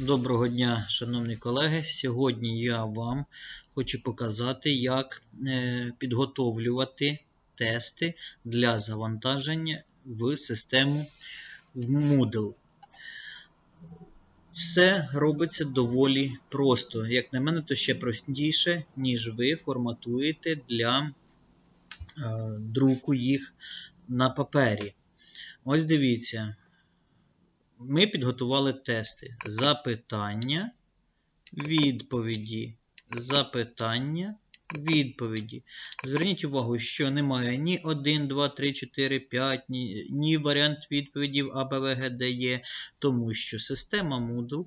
Доброго дня, шановні колеги. Сьогодні я вам хочу показати, як е, підготовлювати тести для завантаження в систему в Moodle. Все робиться доволі просто. Як на мене, то ще простіше, ніж ви форматуєте для е, друку їх на папері. Ось дивіться. Ми підготували тести. Запитання, відповіді, запитання, відповіді. Зверніть увагу, що немає ні 1, 2, 3, 4, 5, ні, ні варіант відповідів А, Б, В, Г, Д, Є, тому що система Moodle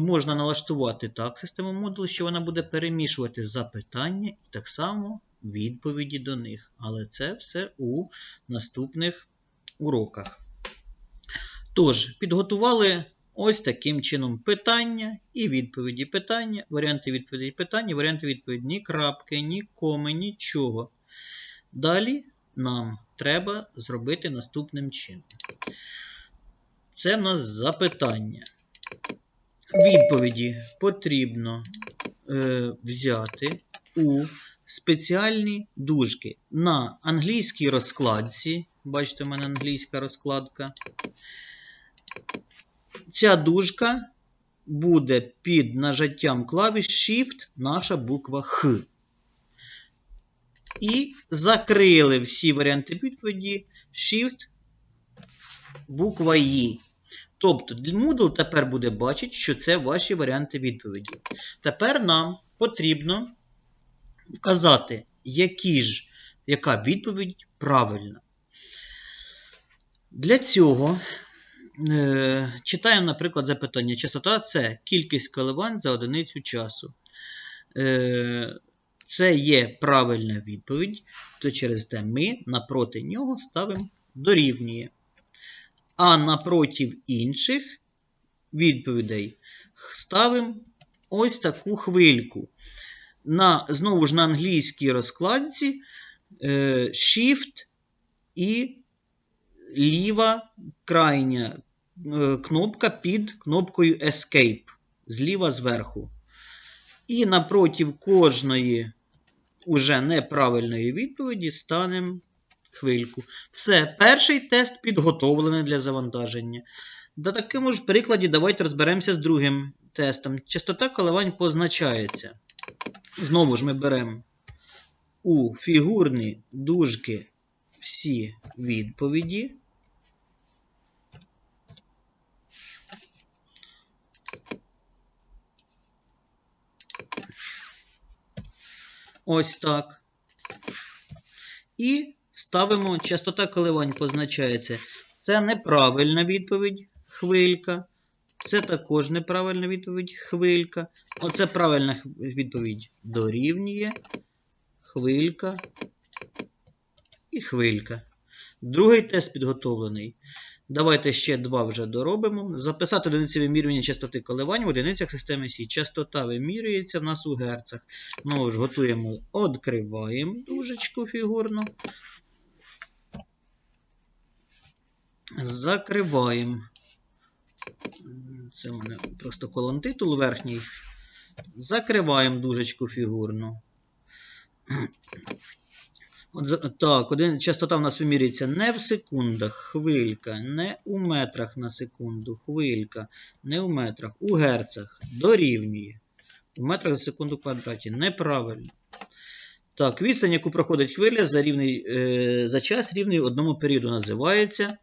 можна налаштувати так систему Moodle, що вона буде перемішувати запитання і так само відповіді до них. Але це все у наступних уроках. Тож, підготували ось таким чином питання і відповіді питання, варіанти відповіді питання, варіанти відповіді ні крапки, ні коми, нічого. Далі нам треба зробити наступним чином. Це в нас запитання. Відповіді потрібно е, взяти у спеціальні дужки на англійській розкладці. Бачите, у мене англійська розкладка. Ця дужка буде під нажаттям клавіш Shift наша буква Х. І закрили всі варіанти відповіді Shift буква І. Тобто Moodle тепер буде бачити, що це ваші варіанти відповіді. Тепер нам потрібно вказати, які ж, яка відповідь правильна. Для цього читаємо, наприклад, запитання. Частота це кількість коливань за одиницю часу. Е, це є правильна відповідь, то через те ми напроти нього ставимо дорівнює. А напроти інших відповідей ставимо ось таку хвильку. На, Знову ж на англійській розкладці е, Shift і ліва крайня е, кнопка під кнопкою Escape. Зліва зверху. І напроти кожної уже неправильної відповіді станемо хвильку. Все, перший тест підготовлений для завантаження. На такому ж прикладі давайте розберемося з другим тестом. Частота коливань позначається. Знову ж ми беремо у фігурні дужки всі відповіді. Ось так. І ставимо частота коливань позначається. Це неправильна відповідь хвилька. Це також неправильна відповідь хвилька. Оце правильна відповідь дорівнює хвилька і хвилька. Другий тест підготовлений. Давайте ще два вже доробимо. Записати одиниці вимірювання частоти коливань в одиницях системи Сі. Частота вимірюється в нас у герцах. Знову ж готуємо, відкриваємо дужечку фігурну. Закриваємо. Це в мене просто колон титул верхній. Закриваємо дужечку фігурну. Так, один, частота в нас вимірюється не в секундах, хвилька, не у метрах на секунду, хвилька, не у метрах, у герцах. Дорівнює. У метрах за секунду квадраті. Неправильно. Так, відстань, яку проходить хвиля за рівний, е, за час рівний одному періоду, називається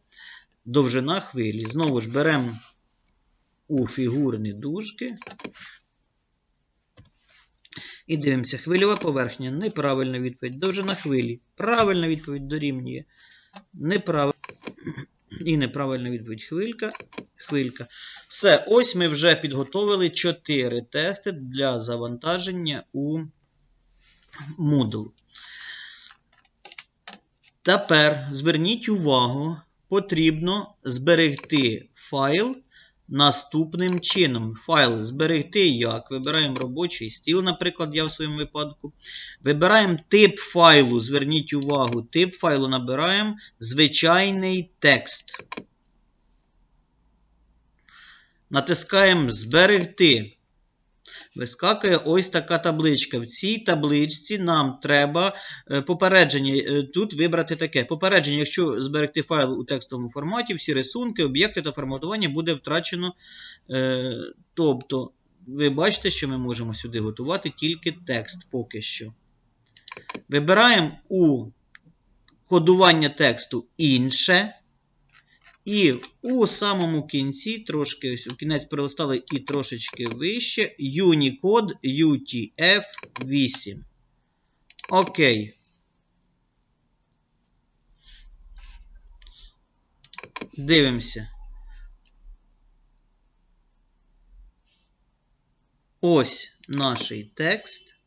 довжина хвилі. Знову ж беремо у фігурні дужки. І дивимося, хвильова поверхня. Неправильна відповідь. Довжина хвилі. Правильна відповідь дорівнює. Неправильна. І неправильна відповідь хвилька. Хвилька. Все, ось ми вже підготовили 4 тести для завантаження у Moodle. Тепер зверніть увагу, потрібно зберегти файл наступним чином. Файл зберегти як. Вибираємо робочий стіл, наприклад, я в своєму випадку. Вибираємо тип файлу. Зверніть увагу, тип файлу набираємо звичайний текст. Натискаємо Зберегти. Вискакує ось така табличка. В цій табличці нам треба е, попередження. е, Тут вибрати таке. Попередження, якщо зберегти файл у текстовому форматі, всі рисунки, об'єкти та форматування буде втрачено. Е, Тобто, ви бачите, що ми можемо сюди готувати тільки текст поки що. Вибираємо у кодування тексту інше. І у самому кінці, трошки ось у кінець перелистали і трошечки вище, Unicode UTF-8. Окей. Дивимося. Ось наш текст.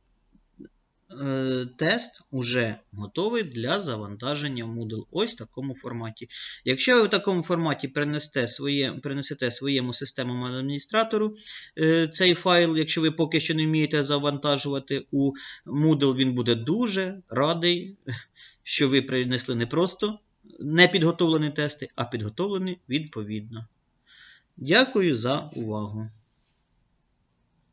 Е, Тест уже готовий для завантаження в Moodle. Ось в такому форматі. Якщо ви в такому форматі принесете, своє, принесете своєму системному адміністратору е, цей файл, якщо ви поки що не вмієте завантажувати у Moodle, він буде дуже радий, що ви принесли не просто непідготовлені тести, а підготовлені відповідно. Дякую за увагу.